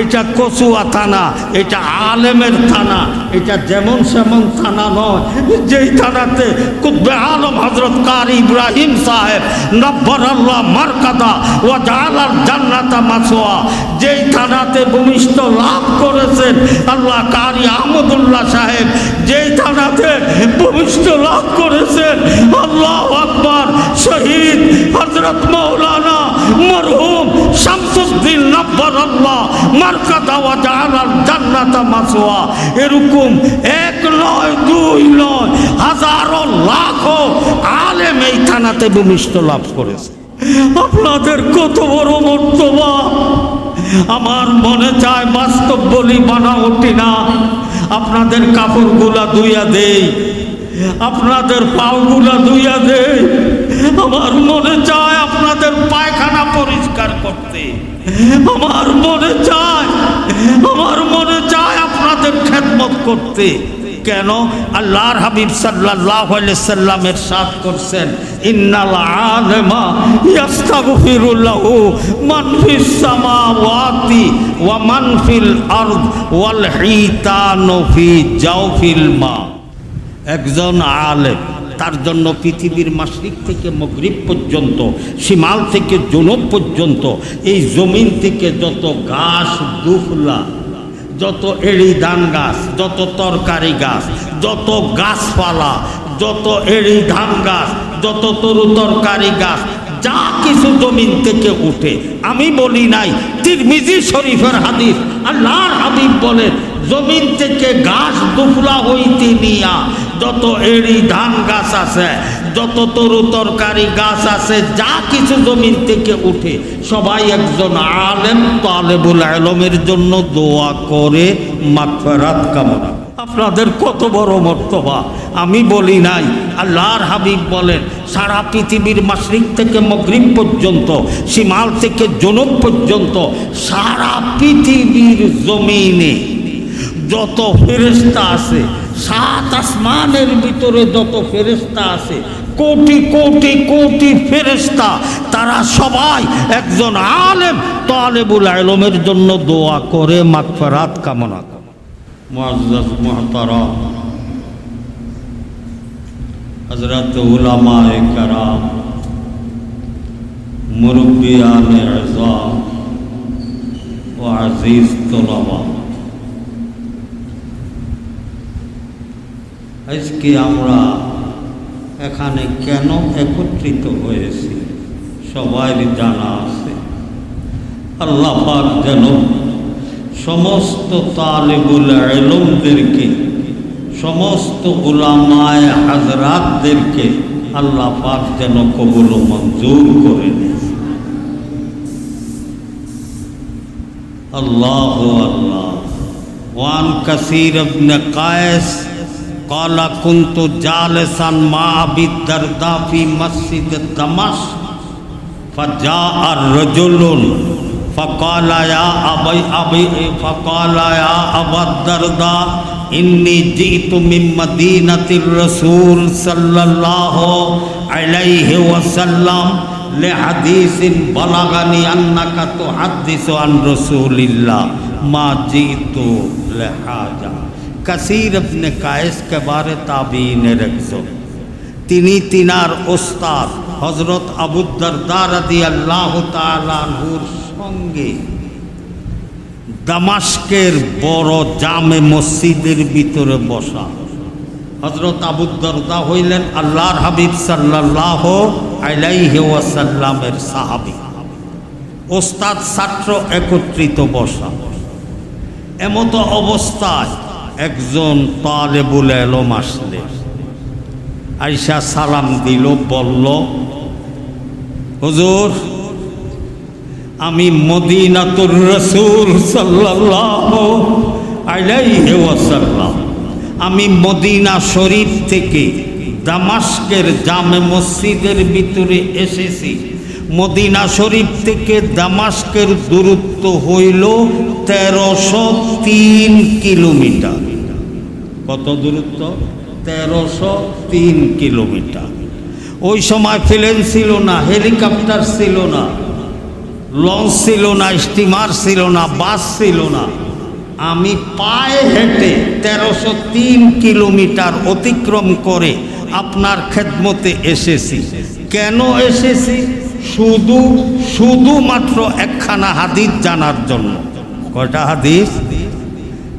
এটা কচুয়া থানা, এটা আলেমের থানা, এটা যেমন সেমন থানা নয়, যেই থানাতে কুতবে আলম হজরত কার ইব্রাহিম সাহেব, নব্বর আল্লাহ মারকাদা ও জালার জান্নাতা মাসোয়া যেই থানাতে ভূমিষ্ঠ লাভ করেছেন আল্লাহ কারি আহমদুল্লাহ সাহেব, যেই থানাতে ভূমিষ্ঠ লাভ করেছেন আল্লাহ আকবর, শহীদ হজরত মৌলানা মরহুম এরকম এক নয়, দুই নয়, হাজারো আলেম এই থানাতে ভূমিষ্ঠ লাভ করেছে। আপনাদের কত বড় মর্তবা। আমার মনে চায় বাস্তব বলি বানা ওঠে না। আপনাদের কাপড়গুলা ধুইয়া দেই। আপনাদের পাওগুলা ধুইয়া দেই। আমার মনে চায় আপনাদের পায়খানা পরিষ্কার করতে। আমার মনে চায়, আমার মনে চায় আপনাদের খেদমত করতে। কেন? আল্লাহর হাবিব সাল্লাল্লাহু আলাইহি সাল্লামের সাথ করছেন, ইন্নাল আলেমা ইয়াস্তাগফিরুল্লাহু মান ফিস সামাওয়াতি ওয়া মান ফিল আরদ ওয়াল হিতানু ফি জাওফিল মা। একজন আলেম তার জন্য পৃথিবীর মাসরিক থেকে মগরিব পর্যন্ত সীমাল থেকে জনব পর্যন্ত, এই জমিন থেকে যত ঘাস, দুফলা, যত এড়ি ধান গাছ, যত তরকারি গাছ, যত গাছপালা, যত এড়ি ধান গাছ, যত তরু তরকারি গাছ, যা কিছু জমিন থেকে উঠে। আমি বলি নাই, তিরমিজি শরীফের হাদিস আল্লাহর হাবিব বলেন জমিন থেকে ঘাস দুফলা হইতে নিয়া যত এড়ি ধান গাছ আছে, যত তরু তরকারি গাছ আছে, যা কিছু জমিন থেকে উঠে সবাই একজন আলেম, তালেবুল আলমের জন্য দোয়া করে মাগফিরাত কামনা আপনাদের কত বড় মর্তবা, আমি বলি নাই, আল্লাহর হাবিব বলেন, সারা পৃথিবীর মাসরিক থেকে মগরিব পর্যন্ত সীমাল থেকে জনক পর্যন্ত, সারা পৃথিবীর জমিনে যত ফেরেস্তা আছে, সাত আসমানের ভিতরে যত ফেরেস্তা আছে, কোটি কোটি কোটি ফেরেস্তা তারা সবাই একজন আলেম, তালেবুল আলমের জন্য দোয়া করে মাকফারাত কামনা করে। আজিজ তোলা আজকে আমরা এখানে কেন একত্রিত হয়েছি? সবাই জানা আছে। আল্লাহ পাক যেন সমস্ত তালেবুল এলমদেরকে সমস্ত উলামায় হাজরাতদেরকে আল্লাহ পাক যেন কবুল মঞ্জুর করে আল্লাহ আল্লাহ ওয়ান কাসির কায়েস قال كنت جالسا مع ابي الدرداء في مسجد دمشق فجاء الرجل فقال يا ابي ابي فقال يا ابا الدرداء اني جئت من مدينه الرسول صلى الله عليه وسلم لحديث بلغني انك تحدث عن رسول الله ما جئت لحاجه কাসির আপনি কায়েস কেবারে তাবিনের একজন তিনি তিনার ওস্তাদ হজরত আবুদ্দারদার আদি আল্লাহ তালাহুর সঙ্গে দামাস্কের বড় জামে মসজিদের ভিতরে বসা। হজরত আবুদ্দারদা হইলেন আল্লাহর হাবিব সাল্লাহ আলাইহি ওয়াসাল্লামের সাহাবি। ওস্তাদ ছাত্র একত্রিত বসা। এমতো অবস্থায় একজন তালেবুল এলম আসলে। আইসা সালাম দিল, বলল, হুজুর, আমি মদিনাতুর রসুল ওয়াসাল্লাম। আমি মদিনা শরীফ থেকে দামাস্কের জামে মসজিদের ভিতরে এসেছি। মদিনা শরীফ থেকে দামাস্কের দূরত্ব হইল তেরোশো তিন কিলোমিটার। কত দূরত্ব? তেরোশো তিন কিলোমিটার। ওই সময় প্লেন ছিল না হেলিকপ্টার ছিল না লঞ্চ ছিল না স্টিমার ছিল না বাস ছিল না। আমি পায়ে হেঁটে তেরোশো তিন কিলোমিটার অতিক্রম করে আপনার খেদমতে এসেছি। কেন এসেছি? শুধু, শুধুমাত্র একখানা হাদিস জানার জন্য। কয়টা হাদিস?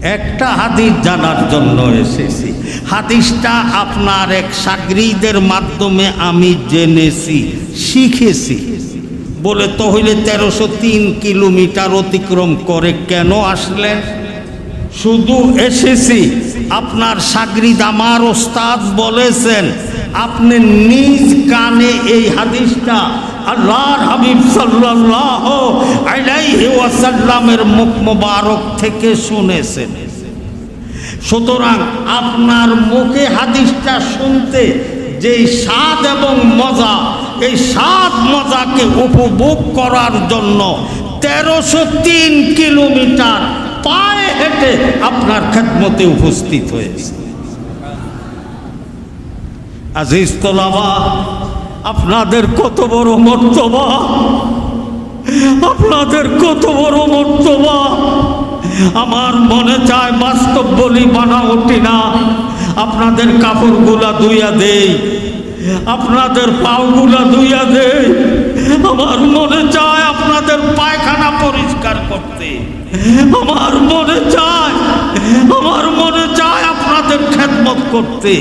একটা হাদিস জানার জন্য এসেছি। হাদিসটা আপনার এক সাগরিদের মাধ্যমে আমি জেনেছি, শিখেছি। বলে তো হইলে তেরোশো তিন কিলোমিটার অতিক্রম করে কেন আসলেন? শুধু এসেছি, আপনার সাগরিদ আমার ওস্তাদ বলেছেন আপনি নিজ কানে এই হাদিসটা আল্লাহর হাবিব সাল্লাহ আলাইহি ওয়াসাল্লামের মুখ মোবারক থেকে শুনেছেন। সুতরাং আপনার মুখে হাদিসটা শুনতে যে স্বাদ এবং মজা, এই স্বাদ মজাকে উপভোগ করার জন্য তেরোশো তিন কিলোমিটার পায়ে হেঁটে আপনার খেদমতে উপস্থিত হয়েছে। আজিজ তোলাবা, আপনাদের কত বড় মর্তবা, আপনাদের কত বড় মর্তবা। আমার মনে চায় বাস্তব বলি বানা ওঠে না। আপনাদের কাপড়গুলা ধুইয়া দেই, আপনাদের পাওগুলা ধুইয়া দেই। আমার মনে চায় আপনাদের পায়খানা পরিষ্কার করতে। আমার মনে চায়, আমার মনে চায় আপনাদের খেদমত করতে।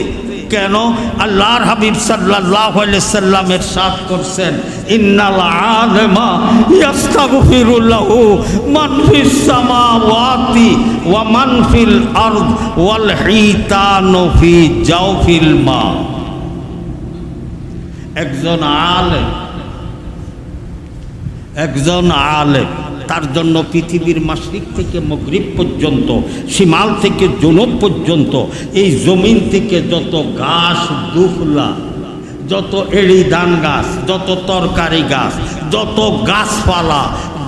কেন আল্লাহর হাবিব সাল্লাল্লাহু আলাইহি সাল্লামের সাথ করছেন, ইন্নাল আলেমা ইয়াস্তাগফিরুল্লাহু মান ফিস সামাওয়াতি ওয়া মান ফিল আরদ ওয়াল হিতানু ফি জাওফিল মা. একজন আলেম একজন আলেম তার জন্য পৃথিবীর মাসিক থেকে মগরিব পর্যন্ত সীমাল থেকে জনব পর্যন্ত, এই জমিন থেকে যত ঘাস, দুফলা, যত এড়ি ধান গাছ, যত তরকারি গাছ, যত গাছপালা,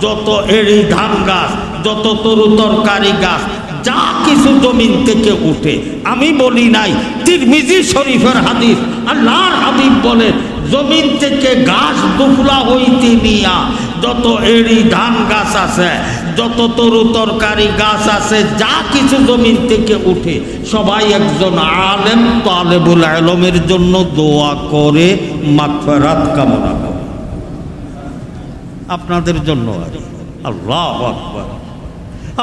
যত এড়ি ধান গাছ, যত তরু তরকারি গাছ, যা কিছু জমিন থেকে উঠে। আমি বলি নাই, তিরমিজি শরীফের হাদিস, আল্লাহর হাবিব বলে, জমিন থেকে ঘাস, দুফলা হইতে নিয়া যত এড়ি ধান গাছ আছে, যত তরু তরকারি গাছ আছে, যা কিছু জমির থেকে উঠে সবাই একজন আলেম, তালেবুল আলমের জন্য দোয়া করে মাগফেরাত কামনা করে। আপনাদের জন্য আল্লাহ আকবার।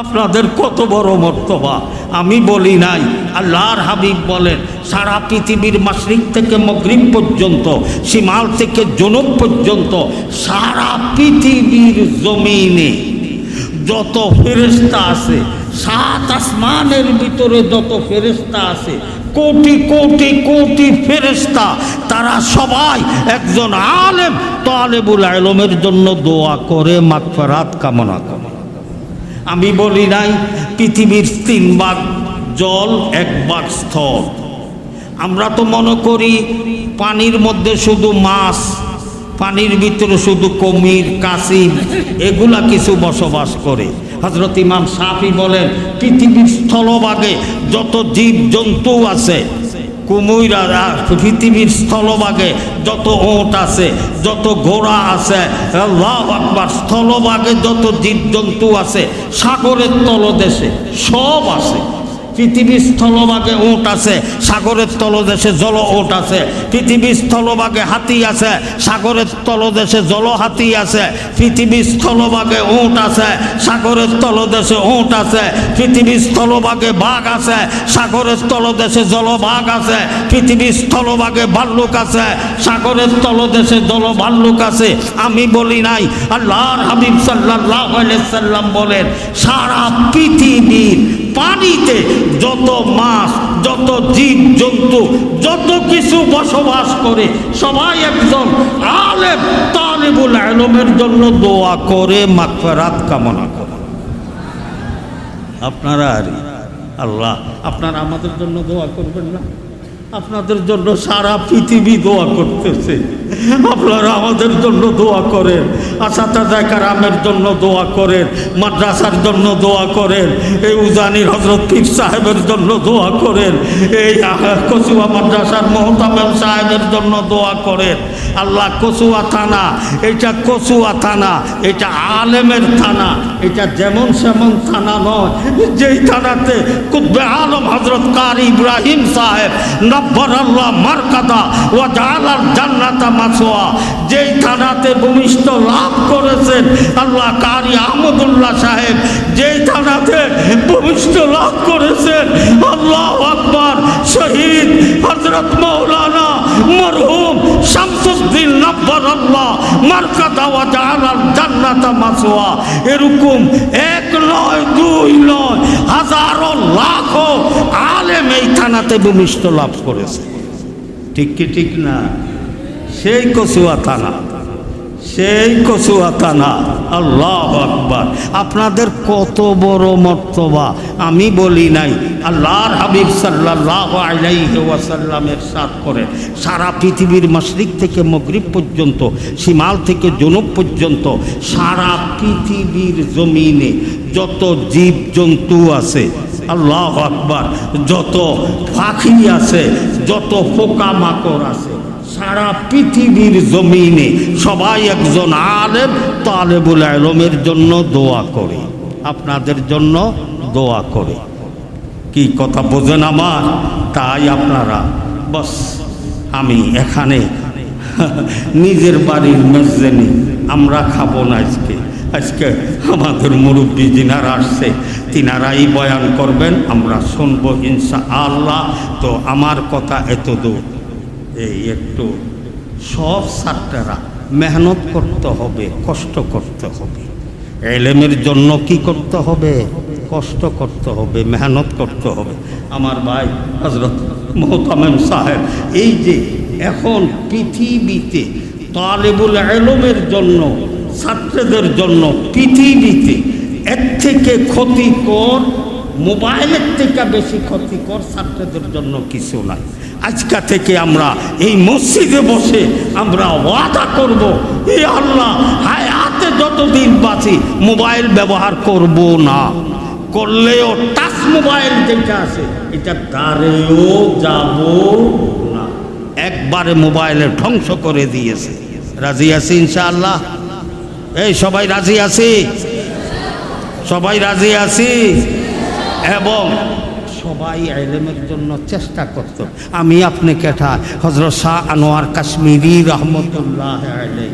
আপনাদের কত বড় মর্তবা। আমি বলি নাই, আল্লাহর হাবিব বলেন, সারা পৃথিবীর মাসরিক থেকে মগরিব পর্যন্ত সীমাল থেকে জনব পর্যন্ত, সারা পৃথিবীর জমিনে যত ফেরেস্তা আছে, সাত আসমানের ভিতরে যত ফেরেস্তা আছে, কোটি কোটি কোটি ফেরেস্তা তারা সবাই একজন আলেম, তো আলেবুল আলমের জন্য দোয়া করে, মাগফেরাত কামনা করে। আমি বলি নাই, পৃথিবীর তিন ভাগ জল এক ভাগ স্থল। আমরা তো মনে করি পানির মধ্যে শুধু মাছ, পানির ভিতরে শুধু কমির কাসিম এগুলা কিছু বসবাস করে। হজরত ইমাম সাফি বলেন, পৃথিবীর স্থলভাগে যত জীব জন্তু আছে কুমুইরা পৃথিবীর স্থলভাগে যত ওট আছে, যত ঘোড়া আছে আকবার, স্থলভাগে যত জীবজন্তু আছে, সাগরের তলদেশে সব আছে। পৃথিবীর স্থলভাগে ওট আছে, সাগরের তলদেশে জল ওট আছে। পৃথিবীর স্থলভাগে হাতি আছে, সাগরের তলদেশে জল হাতি আছে। পৃথিবীর স্থলভাগে ওট আছে, সাগরের তলদেশে ওট আছে। পৃথিবীর স্থলভাগে বাঘ আছে, সাগরের তলদেশে জলবাঘ আছে। পৃথিবীর স্থলভাগে ভাল্লুক আছে, সাগরের তলদেশে জল ভাল্লুক আছে। আমি বলি নাই, আল্লাহর হাবিব সাল্লাহ সাল্লাম বলেন, সারা পৃথিবীর পানিতে যত মাছ, যত জীব জন্তু যত কিছু বসবাস করে, সবাই একজন আলেম তালেবুল আলমের জন্য দোয়া করে মাগফেরাত কামনা করে। আপনারা আর আল্লাহ, আপনারা আমাদের জন্য দোয়া করবেন না? আপনাদের জন্য সারা পৃথিবী দোয়া করতেছে। আপনারা আমাদের জন্য দোয়া করেন। আসাতাদা কারামের জন্য দোয়া করেন। মাদ্রাসার জন্য দোয়া করেন। এই উজানির হজরত পীর সাহেবের জন্য দোয়া করেন। এই কচুয়া মাদ্রাসার মোহতামেম সাহেবের জন্য দোয়া করেন। আল্লাহ, কচুয়া থানা এটা কচুয়া থানা এটা আলেমের থানা এটা যেমন সেমন থানা নয়, যেই থানাতে কুতবে আলম হজরত কার ইব্রাহিম সাহেব নব্বর আল্লাহ মারকাদা ও জালাল জান্নাতা মাসোয়া যেই থানাতে ভূমিষ্ঠ লাভ করেছেন আল্লাহ কারি আহমদুল্লাহ সাহেব, যেই থানাতে ভূমিষ্ঠ লাভ করেছেন আল্লাহ আকবর, শহীদ হজরত মৌলানা মরহুম শামসুদ্দিন নব্বর আল্লাহ মার্কাদা ওয়া জাহালাল জান্নাতা মাসওয়া। এরকম এক নয়, দুই নয়, হাজারো লাখো থানাতে ভূমিষ্ঠ লাভ করেছে। ঠিক কি, ঠিক না? সেই কচুয়া থানা সেই কচুয়া থানা আল্লাহ আকবার। আপনাদের কত বড় মর্তবা। আমি বলি নাই, আল্লাহর হাবিব সাল্লাহ আলাইহি ওয়াসাল্লামের সাথ করে সারা পৃথিবীর মাসরিক থেকে মগরিব পর্যন্ত সীমাল থেকে জনুব পর্যন্ত, সারা পৃথিবীর জমিনে যত জীব জন্তু আছে আল্লাহ আকবার। যত পাখি আছে, যত পোকামাকড় আছে, সারা পৃথিবীর জমিনে সবাই একজন আলেম, তালেবুল আলমের জন্য দোয়া করে। আপনাদের জন্য দোয়া করে। কি কথা বোঝেন আমার? তাই আপনারা, বস, আমি এখানে, নিজের বাড়ির মেজেনি, আমরা খাব না আজকে। আজকে আমাদের মুরব্বী যিনারা আসছে তিনারাই বয়ান করবেন, আমরা শুনব ইনশা আল্লাহ তো আমার কথা এত দূর এই একটু সব ছাত্ররা মেহনত করতে হবে, কষ্ট করতে হবে। এলেমের জন্য কি করতে হবে? কষ্ট করতে হবে, মেহনত করতে হবে। আমার ভাই হজরত মোহতামেম সাহেব, এই যে এখন পৃথিবীতে তালেবুল এলমের জন্য, ছাত্রদের জন্য পৃথিবীতে এর থেকে ক্ষতিকর, মোবাইলের থেকে বেশি ক্ষতিকর ছাত্রদের জন্য কিছু নাই। আজকা থেকে আমরা এই মসজিদে বসে আমরা ওয়াদা করব এই আল্লাহ হায় হাতে যতদিন বাঁচি, মোবাইল ব্যবহার করব না। করলেও টাচ মোবাইল যেটা আছে, এটা দ্বারেও যাব না। একবারে মোবাইলে ধ্বংস করে দিয়েছে। রাজি আছি ইনশাআল্লাহ? এই সবাই রাজি আছি? সবাই রাজি আছি? এবং সবাই এলেমের জন্য চেষ্টা করত। আমি আপনি কেঠা হজরত শাহ আনোয়ার কাশ্মীরি রহমতুল্লাহ আলাই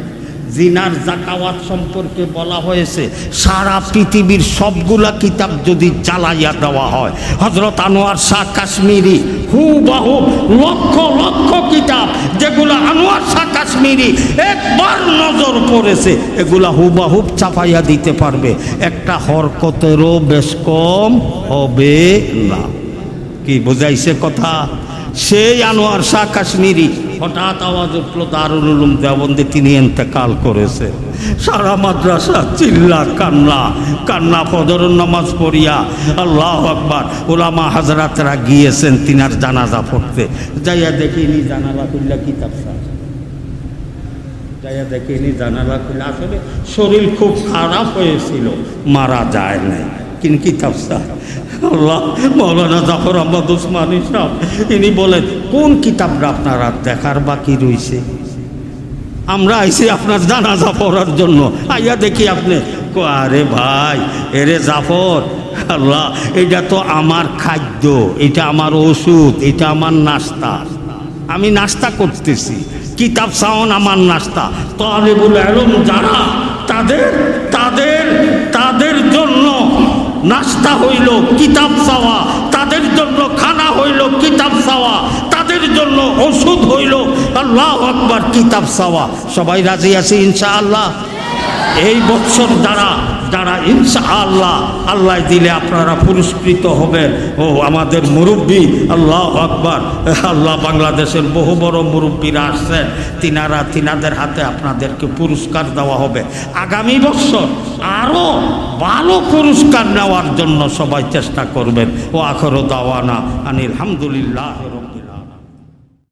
জিনার জাকাওয়াত সম্পর্কে বলা হয়েছে, সারা পৃথিবীর সবগুলা কিতাব যদি জ্বালাইয়া দেওয়া হয়। হজরত আনোয়ার শাহ কাশ্মীরি হুবাহু লক্ষ লক্ষ কিতাব যেগুলো আনোয়ার শাহ কাশ্মীরি একবার নজর পড়েছে, এগুলা হুবাহুব চাপাইয়া দিতে পারবে। একটা হরকতেরও বেশ কম হবে না। কি বোঝাইছে কথা? সেই আনোয়ার শাহ কাশ্মীরি। হঠাৎ আওয়াজ উঠল, দারুল উলুম দেওবন্দে তিনি এন্তেকাল করেছে। সারা মাদ্রাসা চিল্লা, কান্না কান্না ফজর নামাজ পড়িয়া আল্লাহ আকবার ওলামা হাজরাতরা গিয়েছেন তিনার জানাজা পড়তে। যাইয়া দেখিনি জানালা খুললা কিতাব যাইয়া দেখিনি জানালা খুলে আসলে শরীর খুব খারাপ হয়েছিল, মারা যায় নাই। কিন কিতাব সাহ আল্লাহ, মৌলানা জাফর আহমদ উসমানী সাহ ইনি বলেন, কোন কিতাবটা আপনারা দেখার বাকি রয়েছে আমরা আইসি আপনার জানাজা পড়ার জন্য। আইয়া দেখি আপনি আরে ভাই, এরে জাফর, আল্লাহ, এটা তো আমার খাদ্য, এটা আমার ওষুধ, এটা আমার নাস্তা। আমি নাস্তা করতেছি, কিতাব সাউন আমার নাস্তা। তালেবুল আলম যারা, তাদের তাদের নাস্তা হইল কিতাব চাওয়া, তাদের জন্য খানা হইল কিতাব চাওয়া, তাদের জন্য ওষুধ হইল, আল্লাহ আকবার কিতাব চাওয়া। সবাই রাজি আছে ইনশা আল্লাহ এই বছর দ্বারা যারা ইনশা আল্লাহ আল্লাহ দিলে আপনারা পুরস্কৃত হবেন। ও আমাদের মুরব্বী, আল্লাহ আকবার। আল্লাহ বাংলাদেশের বহু বড় মুরব্বীরা আসছেন। তিনারা তিনাদের হাতে আপনাদেরকে পুরস্কার দেওয়া হবে। আগামী বছর আরও ভালো পুরস্কার নেওয়ার জন্য সবাই চেষ্টা করবেন। ও আখরো দাওয়ানা আনিল